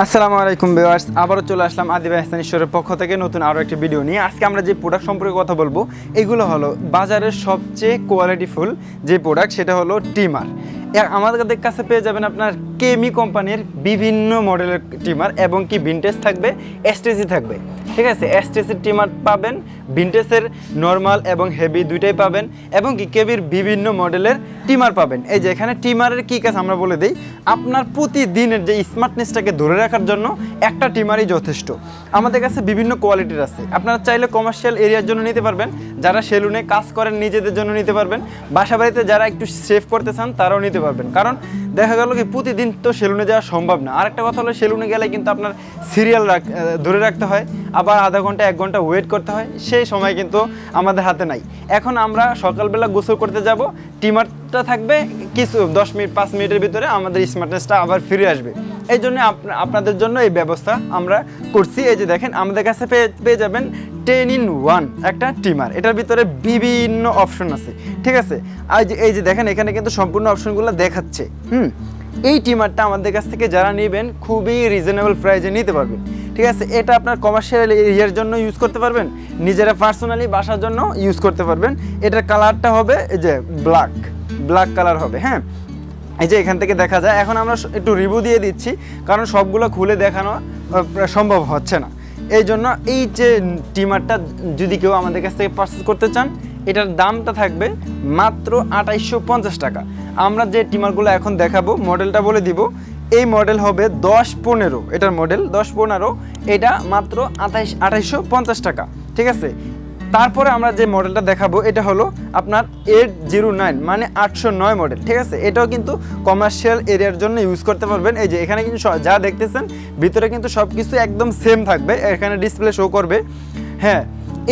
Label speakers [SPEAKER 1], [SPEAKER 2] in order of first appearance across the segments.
[SPEAKER 1] আসসালামু আলাইকুম ভিউয়ার্স, আবারও চলে আসলাম আদিবা হাসান ঈশ্বরের পক্ষ থেকে নতুন আরও একটি ভিডিও নিয়ে। আজকে আমরা যে প্রোডাক্ট সম্পর্কে কথা বলব, এগুলো হলো বাজারের সবচেয়ে কোয়ালিটিফুল যে প্রোডাক্ট সেটা হলো টিমার। আমাদের কাছে পেয়ে যাবেন আপনার কেমি কোম্পানির বিভিন্ন মডেলের টিমার এবং কি ভিনটেজ থাকবে এসটিসি থাকবে। ঠিক আছে? এসটিসির টিমার পাবেন ভিনটেজের নর্মাল এবং হেভি দুইটাই পাবেন, এবং কি কেবির বিভিন্ন মডেলের টিমার পাবেন। এই যে এখানে টিমারের কী কাজ আমরা বলে দিই? আপনার প্রতিদিনের যে স্মার্টনেসটাকে ধরে রাখার জন্য একটা টিমারই যথেষ্ট। আমাদের কাছে বিভিন্ন কোয়ালিটির আছে। আপনারা চাইলে কমার্শিয়াল এরিয়ার জন্য নিতে পারবেন, যারা সেলুনে কাজ করেন নিজেদের জন্য নিতে পারবেন বাসা বাড়িতে যারা একটু সেভ করতে চান তারাও নিতে পারবেন। কারণ দেখা গেল কি প্রতিদিন তো সেলুনে যাওয়া সম্ভব না। আর একটা কথা হলো, সেলুনে গেলে কিন্তু আপনার সিরিয়াল রাখ ধরে রাখতে হয়। আবার আধা ঘণ্টা, এক ঘণ্টা ওয়েট করতে হয়। সেই সময় কিন্তু আমাদের হাতে নাই। এখন আমরা সকালবেলা গোসল করতে যাব। টিমারটা থাকবে কিছু দশ মিনিট, পাঁচ মিনিটের ভিতরে আমাদের স্মার্টনেসটা আবার ফিরে আসবে। এই জন্য আপনা- আপনাদের জন্য এই ব্যবস্থা আমরা করছি। এই যে দেখেন, আমাদের কাছে পেয়ে পেয়ে যাবেন টেন ইন ওয়ান একটা টিমার। এটার ভিতরে বিভিন্ন অপশন আছে। ঠিক আছে? আর এই যে দেখেন, এখানে কিন্তু সম্পূর্ণ অপশনগুলো দেখাচ্ছে। হুম? এই টিমারটা আমাদের কাছ থেকে যারা নেবেন, খুবই রিজনেবল প্রাইজে নিতে পারবেন। ঠিক আছে? এটা আপনার কমার্শিয়াল এরিয়ার জন্য ইউজ করতে পারবেন। নিজেরা পার্সোনালি বাসার জন্য ইউজ করতে পারবেন। এটার কালারটা হবে এই যে ব্ল্যাক ব্ল্যাক কালার হবে হ্যাঁ? এই যে এখান থেকে দেখা যায়, এখন আমরা একটু রিভিউ দিয়ে দিচ্ছি, কারণ সবগুলো খুলে দেখানো সম্ভব হচ্ছে না। এই জন্য এই যে টিমারটা যদি কেউ আমাদের কাছ থেকে পারচেস করতে চান, এটার দামটা থাকবে মাত্র আঠাইশশো পঞ্চাশ টাকা। আমরা যে টিমারগুলো এখন দেখাবো মডেলটা বলে দিব, এই মডেল হবে দশ পনেরো, এটার মডেল দশ পনেরো, এটা মাত্র আঠাইশ, আঠাইশশো পঞ্চাশ টাকা, ঠিক আছে? তারপরে আমরা যে মডেলটা দেখাবো, এটা হলো আপনার এইট জিরো নাইন মানে আটশো নয় মডেল ঠিক আছে? এটাও কিন্তু কমার্শিয়াল এরিয়ার জন্য ইউজ করতে পারবেন। এই যে, এখানে কিন্তু যা দেখতেছেন, ভিতরে কিন্তু সব কিছু একদম সেম থাকবে। এখানে ডিসপ্লে শো করবে। হ্যাঁ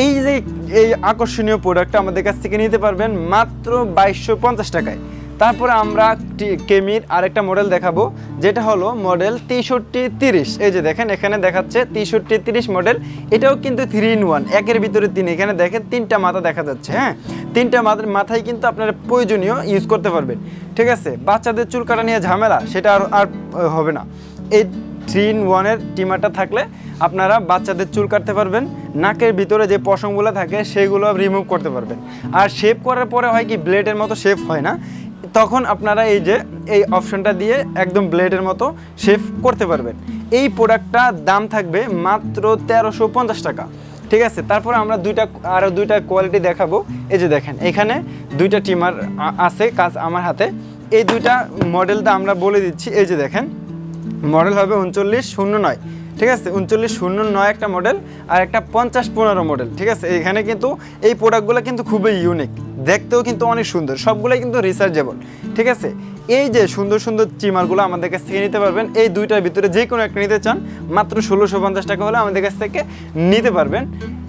[SPEAKER 1] এই যে, এই আকর্ষণীয় প্রোডাক্টটা আমাদের কাছ থেকে নিতে পারবেন মাত্র বাইশশো পঞ্চাশ টাকায়। তারপরে আমরা কেমির আরেকটা মডেল দেখাবো, যেটা হলো মডেল তেষট্টি তিরিশ। এই যে দেখেন, এখানে দেখাচ্ছে তেষট্টি তিরিশ মডেল এটাও কিন্তু থ্রি ইন ওয়ান একের ভিতরে তিন, এখানে দেখেন তিনটা মাথা দেখা যাচ্ছে হ্যাঁ? তিনটা মাথায় কিন্তু আপনারা প্রয়োজনীয় ইউজ করতে পারবেন, ঠিক আছে? বাচ্চাদের চুল কাটা নিয়ে ঝামেলা, সেটা আর আর হবে না। এই থ্রি ইন ওয়ানের টিমারটা থাকলে আপনারা বাচ্চাদের চুল কাটতে পারবেন, নাকের ভিতরে যে পশমগুলো থাকে, সেগুলো রিমুভ করতে পারবেন। আর শেভ করার পরে হয় কি ব্লেডের মতো শেভ হয় না। তখন আপনারা এই যে, এই অপশনটা দিয়ে একদম ব্লেডের মতো শেভ করতে পারবেন। এই প্রোডাক্টটা দাম থাকবে মাত্র তেরোশো পঞ্চাশ টাকা। ঠিক আছে? তারপরে আমরা দুইটা আরও দুইটা কোয়ালিটি দেখাবো। এই যে দেখেন, এখানে দুইটা টিমার আছে কাজ আমার হাতে। এই দুইটা মডেলটা আমরা বলে দিচ্ছি, এই যে দেখেন মডেল হবে উনচল্লিশ শূন্য নয়। ঠিক আছে? উনচল্লিশ শূন্য নয় একটা মডেল আর একটা পঞ্চাশ পনেরো মডেল ঠিক আছে? এখানে কিন্তু এই প্রোডাক্টগুলো কিন্তু খুবই ইউনিক দেখতেও কিন্তু অনেক সুন্দর, সবগুলোই কিন্তু রিসার্চেবল ঠিক আছে? এই যে সুন্দর সুন্দর চিমারগুলো আমাদের কাছ থেকে নিতে পারবেন, এই দুইটার ভিতরে যে কোনো একটা নিতে চান, মাত্র ষোলোশো পঞ্চাশ টাকা হলে আমাদের কাছ থেকে নিতে পারবেন।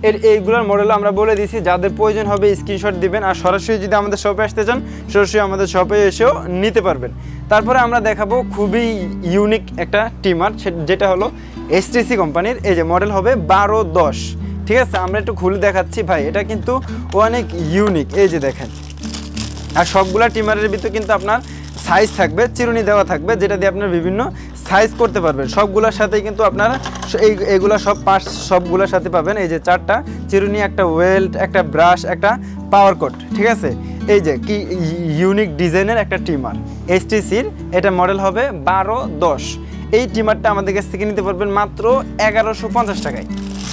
[SPEAKER 1] এর এইগুলোর মডেল আমরা বলে দিয়েছি, যাদের প্রয়োজন হবে স্ক্রিনশট দিবেন, আর সরাসরি যদি আমাদের শপে আসতে চান, সরাসরি আমাদের শপে এসেও নিতে পারবেন। তারপরে আমরা দেখাবো খুবই ইউনিক একটা টিমার যেটা হলো এসটিসি কোম্পানির এই যে মডেল হবে বারো দশ। ঠিক আছে, আমরা একটু খুলে দেখাচ্ছি ভাই, এটা কিন্তু অনেক ইউনিক এই যে দেখেন। আর সবগুলা টিমারের ভিতরে কিন্তু আপনার সাইজ থাকবে, চিরুনি দেওয়া থাকবে, যেটা দিয়ে আপনার বিভিন্ন সাইজ করতে পারবেন। সবগুলোর সাথে কিন্তু আপনারা এই, এগুলো সব পার্টস সবগুলোর সাথে পাবেন। এই যে চারটা, চিরুনি, একটা ওয়েল্ট একটা ব্রাশ একটা পাওয়ার কোট ঠিক আছে? এই যে কি ইউনিক ডিজাইনের একটা টিমার এসটিসির এটা মডেল হবে বারো দশ। এই টিমারটা আমাদের কাছ থেকে নিতে পারবেন মাত্র এগারোশো পঞ্চাশ টাকায়।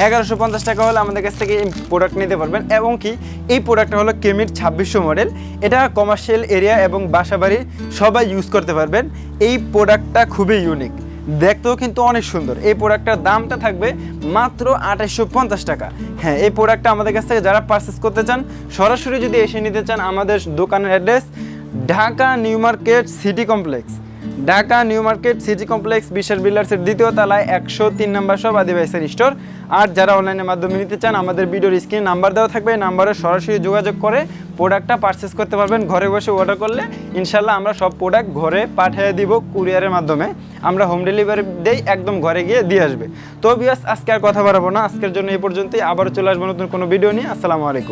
[SPEAKER 1] এগারোশো পঞ্চাশ টাকা হলে আমাদের কাছ থেকে এই প্রোডাক্ট নিতে পারবেন। এবং কি, এই প্রোডাক্টটা হলো কেমির ছাব্বিশশো মডেল এটা কমার্শিয়াল এরিয়া এবং বাসাবাড়ি সবাই ইউজ করতে পারবেন। এই প্রোডাক্টটা খুবই ইউনিক দেখতেও কিন্তু অনেক সুন্দর। এই প্রোডাক্টটার দামটা থাকবে মাত্র আঠাইশশো পঞ্চাশ টাকা। হ্যাঁ এই প্রোডাক্টটা আমাদের কাছ থেকে যারা পারচেস করতে চান, সরাসরি যদি এসে নিতে চান আমাদের দোকানের address Dhaka New Market City Complex. Dhaka, New Market, City Complex Bishal বিল্ডার্সের দ্বিতীয় তলায় একশো তিন নম্বর সব আদিবাসী স্টোর। আর যারা অনলাইনের মাধ্যমে নিতে চান, আমাদের ভিডিওর স্ক্রিনে নাম্বার দেওয়া থাকবে, এই নাম্বারে সরাসরি যোগাযোগ করে প্রোডাক্টটা পারচেস করতে পারবেন। ঘরে বসে অর্ডার করলে ইনশাল্লাহ আমরা সব প্রোডাক্ট ঘরে পাঠিয়ে দিব কুরিয়ারের মাধ্যমে। আমরা হোম ডেলিভারি দেই একদম ঘরে গিয়ে দিয়ে আসবে। তো বিয়াস আজকে আর কথা বাড়াবো না। আজকের জন্য এই পর্যন্তই। আবারও চলে আসব নতুন কোনো ভিডিও নিয়ে। আসসালামু আলাইকুম।